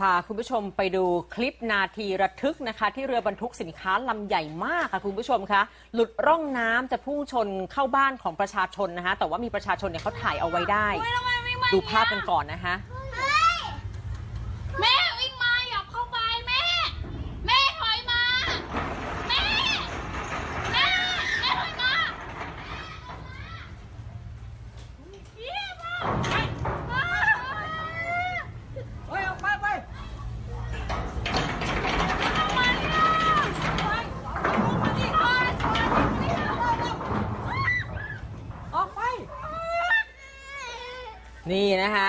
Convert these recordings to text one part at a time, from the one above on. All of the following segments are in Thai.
พาคุณผู้ชมไปดูคลิปนาทีระทึกนะคะ ที่เรือบรรทุกสินค้าลำใหญ่มากค่ะคุณผู้ชมคะหลุดร่องน้ำจะพุ่งชนเข้าบ้านของประชาชนนะคะแต่ว่ามีประชาชนเนี่ยเขาถ่ายเอาไว้ได้ ดูภาพกันก่อนนะคะ แม่วิ่งมาอย่าเข้าไปแม่ แม่ถอยมา แม่ แม่ แม่ถอยมาเยี่ยมมากไปไป เฮ้ยออกไปไป ออกไป นี่นะคะ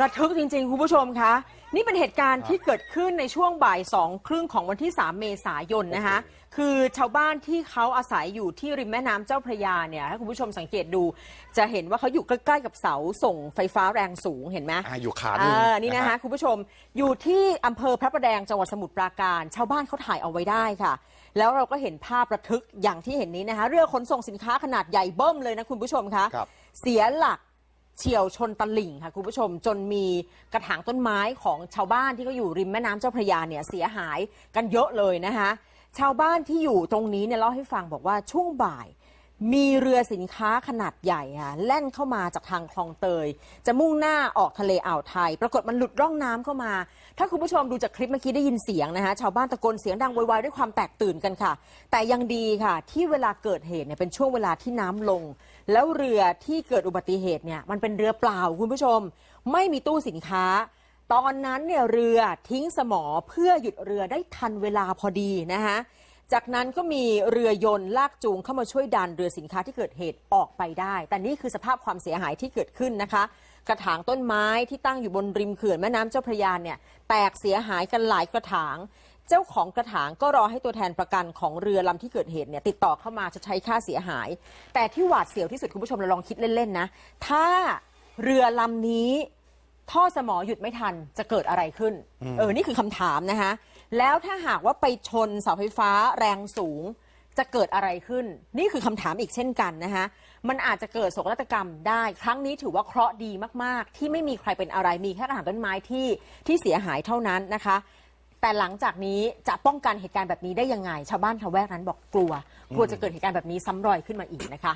ระทึกจริง ๆ คุณผู้ชมคะ นี่เป็นเหตุการณ์ที่เกิดขึ้นในช่วงบ่ายสองครึ่งของวันที่ 3 เมษายนนะคะ คือชาวบ้านที่เขาอาศัยอยู่ที่ริมแม่น้ำเจ้าพระยาเนี่ยถ้าคุณผู้ชมสังเกตดู จะเห็นว่าเขาอยู่ใกล้ๆกับเสาส่งไฟฟ้าแรงสูงเห็นไหมอ่าอยู่ขาหนึ่งอ่านี่นะคะฮคุณผู้ชมอยู่ที่อำเภอพระประแดงจังหวัดสมุทรปราการ ชาวบ้านเขาถ่ายเอาไว้ได้ค่ะ แล้วเราก็เห็นภาพระทึกอย่างที่เห็นนี้นะคะ เรือขนส่งสินค้าขนาดใหญ่เบิ้มเลยนะคุณผู้ชมคะครับเสียหลัก เฉียวชนตลิ่งค่ะคุณผู้ชมจนมีกระถางต้นไม้ของชาวบ้านที่เขาอยู่ริมแม่น้ำเจ้าพระยาเนี่ยเสียหายกันเยอะเลยนะคะ ชาวบ้านที่อยู่ตรงนี้เนี่ยเล่าให้ฟังบอกว่าช่วงบ่าย มีเรือสินค้าขนาดใหญ่ค่ะแล่นเข้ามาจากทางคลองเตย จะมุ่งหน้าออกทะเลอ่าวไทย ปรากฏมันหลุดร่องน้ำเข้ามา ถ้าคุณผู้ชมดูจากคลิปเมื่อกี้ได้ยินเสียงนะคะชาวบ้านตะโกนเสียงดังโวยวายด้วยความแตกตื่นกันค่ะ แต่ยังดีค่ะ ที่เวลาเกิดเหตุเนี่ยเป็นช่วงเวลาที่น้ำลง แล้วเรือที่เกิดอุบัติเหตุเนี่ยมันเป็นเรือเปล่าคุณผู้ชม ไม่มีตู้สินค้าตอนนั้นเนี่ยเรือทิ้งสมอเพื่อหยุดเรือได้ทันเวลาพอดีนะคะ จากนั้นก็มีเรือยนต์ลากจูงเข้ามาช่วยดันเรือสินค้าที่เกิดเหตุออกไปได้ แต่นี่คือสภาพความเสียหายที่เกิดขึ้นนะคะ กระถางต้นไม้ที่ตั้งอยู่บนริมเขื่อนแม่น้ำเจ้าพระยาเนี่ยแตกเสียหายกันหลายกระถาง เจ้าของกระถางก็รอให้ตัวแทนประกันของเรือลำที่เกิดเหตุเนี่ยติดต่อเข้ามาจะใช้ค่าเสียหาย แต่ที่หวาดเสียวที่สุดคุณผู้ชมเราลองคิดเล่นๆนะ ถ้าเรือลำนี้ ท่อสมอหยุดไม่ทันจะเกิดอะไรขึ้น เออ นี่คือคำถามนะคะแล้วถ้าหากว่าไปชนเสาไฟฟ้าแรงสูง จะเกิดอะไรขึ้น นี่คือคำถามอีกเช่นกันนะคะมันอาจจะเกิดโศกนาฏกรรมได้ ครั้งนี้ถือว่าเคราะห์ดีมาก ๆ ที่ไม่มีใครเป็นอะไรมีแค่กระถางต้นไม้ที่ที่เสียหายเท่านั้นนะคะ แต่หลังจากนี้จะป้องกันเหตุการณ์แบบนี้ได้ยังไง ชาวบ้านชาวแวกนั้นบอกกลัว กลัวจะเกิดเหตุการณ์แบบนี้ซ้ำรอยขึ้นมาอีกนะคะ